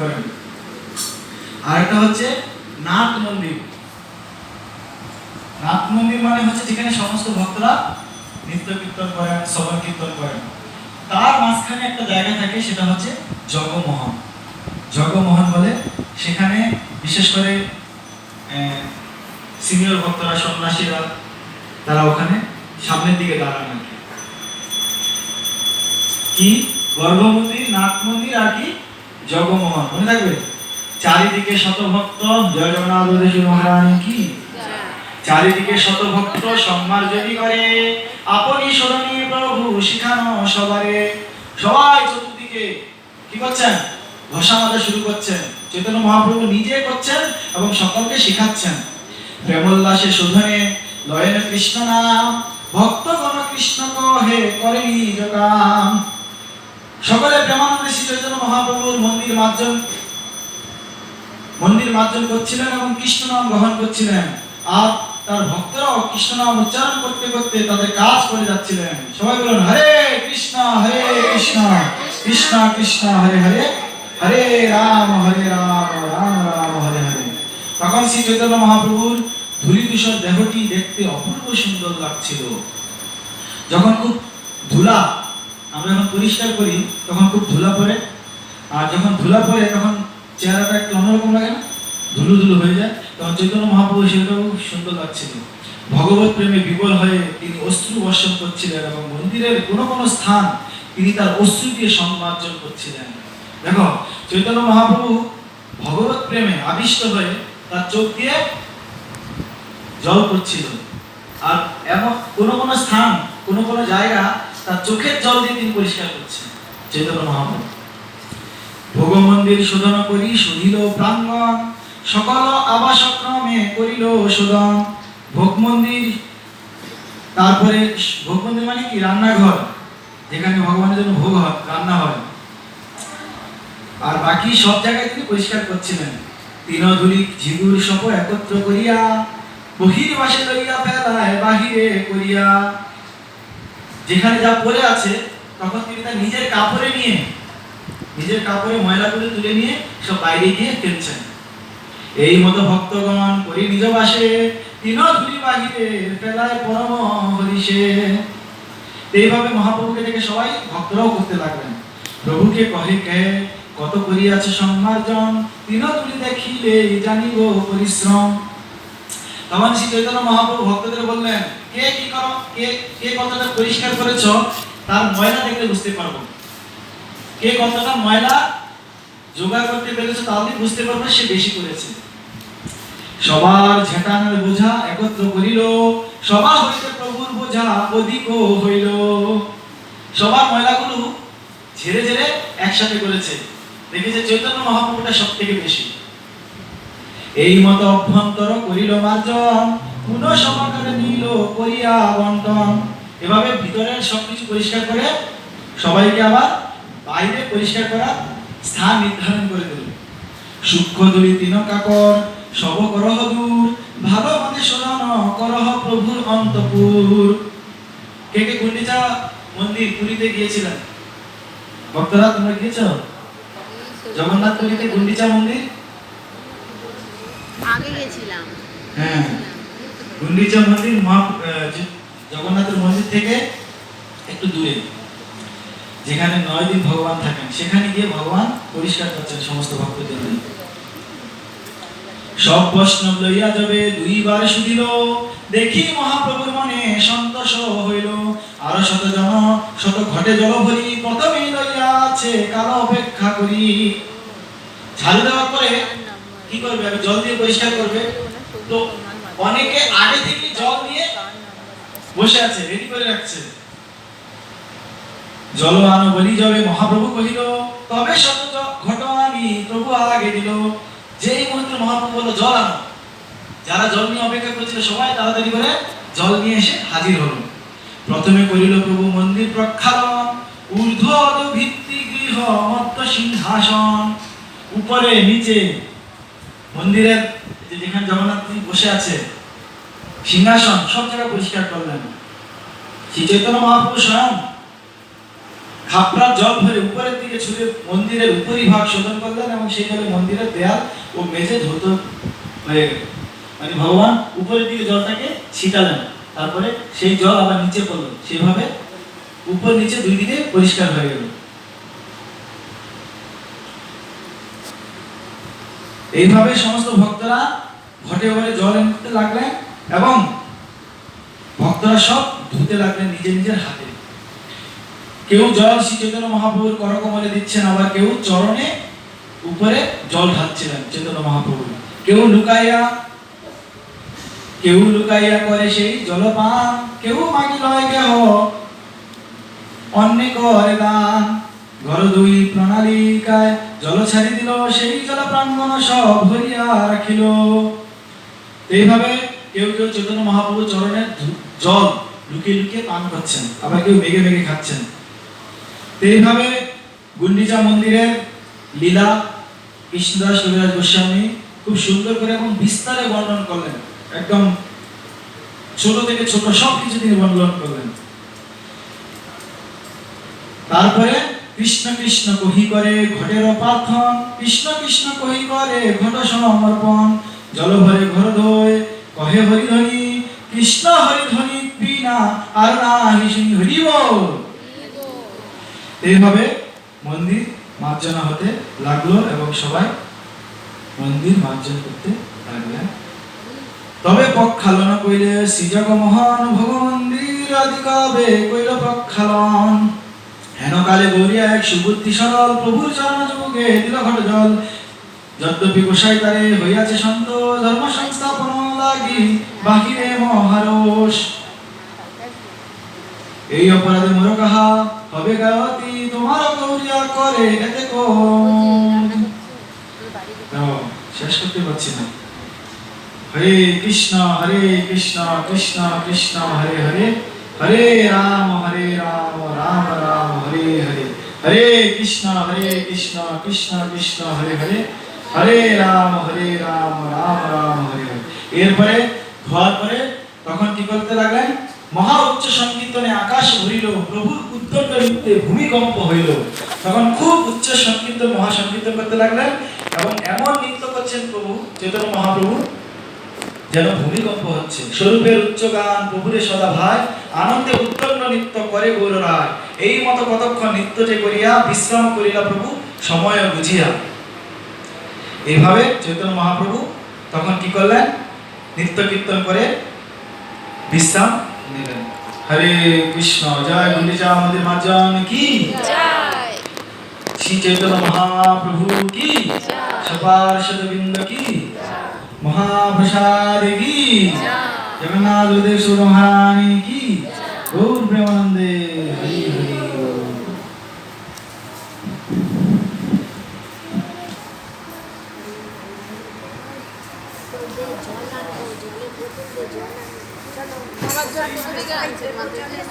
করেন। আর একটা হচ্ছে নাট মন্দির। নাট মন্দির মানে হচ্ছে যেখানে সমস্ত ভক্তরা নৃত্য কীর্তন করেন শ্রবণ কীর্তন করেন। তার মাঝখানে একটা জায়গা থাকে, সেটা হচ্ছে জগমোহন। জগমোহন বলে সেখানে বিশেষ করে সিনিয়র ভক্তরা, সন্ন্যাসীরা, তারা ওখানে সামনের দিকে দাঁড়ান আর কি। কি? গর্ভ মন্দির নাট মন্দির আর কি জগমোহন, মনে থাকবে? চারিদিকে শতভক্ত, জয় জগন্নাথ মহারানী কি? চারিদিকে শতভক্ত সম্মার্জনী করে, আপনি স্মরণীয় প্রভু শিখানো সবারে। সবাই চতুর্দিকে, কি করছেন? ঘোষা মাথা শুরু করছেন। চৈতন্য মহাপ্রভু নিজে করছেন এবং সকলকে শিখাচ্ছেন। প্রেমোল্লাসে শোধনে, লয়েন কৃষ্ণ নাম ভক্তগণ কৃষ্ণ কহে, করেনি যোগাম সকলে প্রেমানন্দে শ্রী চৈতন্য মহাপ্রভুর মন্দির মার্জন মন্দির মার্জন করছিলেন এবং কৃষ্ণ নাম গ্রহণ করছিলেন। আর তার ভক্তরাও কৃষ্ণ নাম উচ্চারণ করতে করতে তাদের কাজ করে যাচ্ছিলেন। সবাই বলুন, হরে কৃষ্ণ হরে কৃষ্ণ কৃষ্ণ কৃষ্ণ, হরে হরে হরে রাম হরে রাম রাম রাম, হরে হরে। তখন শ্রী চৈতন্য মহাপ্রভুর ধূলিধূসর দেহটি দেখতে অপূর্ব সুন্দর লাগছিল। যখন খুব ধুলা আমরা যখন পরিষ্কার করি, তখন খুব ধুলা পড়ে। আর যখন ধুলা পড়ে, তখন চেহারাটা একটু অন্যরকম লাগে না? ধুলু ধুলু হয়ে যায়। তখন চৈতন্য মহাপ্রভু সেটাও খুব সুন্দর লাগছিল। ভগবত প্রেমে বিবল হয়ে তিনি অশ্রু বর্ষণ করছিলেন এবং মন্দিরের কোনো কোনো স্থান তিনি তার অশ্রু দিয়ে সম্মার্জন করছিলেন। দেখো, চৈতন্য মহাপ্রভু ভগবত প্রেমে আবিষ্ট হয়ে তার চোখ দিয়ে জল করছিল আর এমন কোনো কোনো স্থান, কোনো কোনো জায়গা তার চোখের জল দিয়ে তিনি পরিষ্কার করছেন। চৈতন্য মহাপ্রভু। ভোগ মন্দির শোধন করি, শুধিল প্রাঙ্গণ সকল আবাসক্রমে করিল শোধন। ভোগ মন্দির, তারপরে ভোগ মন্দির মানে কি? রান্নাঘর। যেখানে ভগবানের জন্য ভোগ হয়, রান্না হয়। আর বাকি সব জায়গায় তিনি পরিষ্কার করছিলেন। তিনধুলি ঝিগুর সপ একত্র করিয়া বহির বহির্বাসে লইয়া ফেলায় বাহিরে করিয়া। যেখানে যা পড়ে আছে, তখন তিনি তার নিজের কাপড়ে নিয়ে, নিজের কাপড়ে ময়লাগুলো তুলে নিয়ে সব বাইরে গিয়ে ফেলছেন। এই মতো ভক্তগণ করি নিজ বাসে তিন ধুলি বাহিরে ফেলায় পরম হরিষে। এইভাবে মহাপ্রভুকে দেখে সবাই ভক্তরাও করতে লাগলেন। প্রভুকে কহে কে, কত করিয়াছে সম্মার্জন তিন তুলি দেখিলে জানিব পরিশ্রম। তখন শ্রী চৈতন্য মহাপ্রভু ভক্তদের বললেন, কে কি করো? কে কে কতটা পরিষ্কার করেছ? তার ময়লা দেখলে বুঝতে পারব। কে কতটা ময়লা জোগাড় করতে পেরেছে তাহলে বুঝতে পারব সে বেশি করেছে। সবার ঝেটানোর বোঝা একত্র করিল, সবার হইতে প্রভুর বোঝা অধিক হইল। সবার ময়লাগুলো ঝেড়ে ঝেড়ে একসাথে করেছে। দেখেছে চৈতন্য মহাপ্রভুটা সব থেকে বেশি। এই মত অভ্যন্তর করিল মার্জন, পুনঃ সমাকারে নিল করিয়া বন্টন। এভাবে ভিতরের সবকিছু পরিষ্কার করে সবাইকে আবার বাইরে পরিষ্কার করা স্থান নির্ধারণ করে দিল। সূক্ষ্ম দুরি তিন কাকর, সব করহ দূর, ভালো মনে শোনান করহ প্রভুর অন্তপুর। কে কে গুন্ডিচা মন্দির পুরীতে গিয়েছিলেন? ভক্তরা তোমরা গিয়েছ? জগন্নাথ পুরীতে গুন্ডিচা মন্দির? আগে গেছিলাম। হ্যাঁ। গুন্ডিচা মন্দির জগন্নাথের থেকে একটু দূরে, যেখানে নয় দিন ভগবান থাকেন। সেখানে গিয়ে ভগবান পরিষ্কার করছেন সমস্ত ভক্তদের সব বৈষ্ণব লইয়া যাবে, দুইবার শুধিল দেখি মহাপ্রভুর মনে সন্তোষ হইল। আরও শত জন, শত ঘটে জল ভরি প্রথমে লইয়া আছে কালো অপেক্ষা করি। ঝাড়ু দেওয়ার পরে কি করবে? আমি জল দিয়ে পরিষ্কার করবে। তো অনেকে আগে থেকে জল দিয়ে বসে আছে রেডি করে রাখছে। জল আনো বলি যাবে মহাপ্রভু কহিল, তবে শত জ- ঘট আনি প্রভু আগে দিল। যেই মুহূর্তে মহাপ্রভু বলল, জল আনো। যারা জল নিয়ে অপেক্ষা করছিল সবাই তাড়াতাড়ি করে জল নিয়ে এসে হাজির হলো। প্রথমে করিল প্রভু মন্দির প্রক্ষালন ঊর্ধ্ব ভিত্তি গৃহ মত্ত সিংহাসন, উপরে, নিচে মন্দিরের যেখানে জগন্নাথ বসে আছে সিংহাসন সব জায়গা পরিষ্কার করলেন। শ্রী চৈতন্য মহাপ্রভু স্বয়ং খাপড়ার জল ভরে উপরের দিকে ছুঁড়ে মন্দিরের উপরিভাগ শোধন করলেন এবং সেই জলে মন্দিরের দেয়াল ও মেঝে ধৌত হয়ে গেল। মানে ভগবান উপরের দিকে জলটাকে ছিটালেন, তারপরে সেই জল আবার নিচে পড়ল। সেভাবে উপর নিচে দুই দিকে পরিষ্কার হয়ে গেল। এইভাবে সমস্ত ভক্তরা ঘটে ঘটে জল এনতে লাগলেন এবং ভক্তরা সব ধুতে লাগলেন নিজের নিজের হাতে। কেউ জল শ্রী চৈতন্য মহাপ্রভুর করকমলে দিচ্ছেন আবার কেউ চরণে উপরে জল ঢালছিলেন চৈতন্য মহাপ্রভু। কেউ লুকাইয়া কেউ লুকাইয়া করে সেই জলপান, কেউ মাগি লয় কেহ অন্যে করে দান। ঘর দুই প্রণালিকায় জল ছাড়ি দিল, সেই জল প্রাঙ্গণ সব ভরিয়া রাখিল। এইভাবে কেউ কেউ চৈতন্য মহাপ্রভু চরণের ধু- জল লুকিয়ে লুকিয়ে পান করছেন, আবার কেউ মেঘে মেঘে খাচ্ছেন। এইভাবে গুন্ডিচা মন্দিরের লীলা কৃষ্ণদাস কবিরাজ গোস্বামী খুব সুন্দর করে এবং বিস্তারে বর্ণন করলেন। একদম ছোট থেকে ছোট সব কিছু তিনি বর্ণন করলেন। তারপরে কৃষ্ণ কৃষ্ণ কহি করে ঘটের প্রার্থন, কৃষ্ণ কৃষ্ণ কহি করে ঘট সমর্পণ। জল ভরে ঘর ধোয়, কহে হরিধ্বনি কৃষ্ণ হরিধ্বনি বিনা আর না হিসিং হরিব। এইভাবে মন্দির মার্জনা হতে লাগল এবং সবাই মন্দির মার্জন করতে লাগলেন। তবে পক্ষালন কইলে শ্রীজগ মহান ভগমন্দির আদি কবে কইল পক্ষালন? হেন কালে গৌরিয়া এক সুবুদ্ধি সরল প্রভুর চরণ যুগে দিল ঘট জল। যদ্যপি গোসাই তারে হইয়াছে সন্ত ধর্ম সংস্থাপন লাগি বাহিরে মহারোষ। এই অপরাধে মোর কাহা? হবে গায়তি তোমার গৌরিয়া করে এতে শেষ করতে পারছি না। হরে কৃষ্ণ হরে কৃষ্ণ কৃষ্ণ কৃষ্ণ, হরে হরে। হরে রাম হরে রাম রাম রাম, হরে হরে। হরে কৃষ্ণ হরে কৃষ্ণ কৃষ্ণ কৃষ্ণ, হরে হরে। হরে রাম হরে রাম রাম রাম, হরে হরে। এরপরে ধোয়ার পরে তখন কি করতে লাগলেন? মহা উচ্চ সংকীর্তনে আকাশ ভরিল, প্রভুর উদ্দণ্ড নৃত্যে ভূমিকম্প হইল। তখন খুব উচ্চ সংকীর্তন, মহা সংকীর্তন করতে লাগলেন এবং এমন নৃত্য করছেন প্রভু, চৈতন্য মহাপ্রভু। যেন ভূমিকম্প হচ্ছে। স্বরূপের উচ্চ গান প্রভুরে সদা ভাই আনন্দে উত্তন্ন নৃত্য করে গৌর রায় এই মতো কতক্ষণ নৃত্য যে করিয়া বিশ্রাম করিলা প্রভু সময় বুঝিয়া। এইভাবে চৈতন্য মহাপ্রভু তখন কি করলেন? নৃত্য কীর্তন করে বিশ্রাম নিলেন। হরে কৃষ্ণ জয় গুন্ডিচা আমাদের মার্জন কি? শ্রী চৈতন্য মহাপ্রভু কি? সপার্ষদ বৃন্দ কি? মহাপ্রসাদ কি জগন্নাথ দেব সুরহানি কি গৌর প্রেমানন্দে হরি হরি বল। বাবার জন্য আনছে মাদের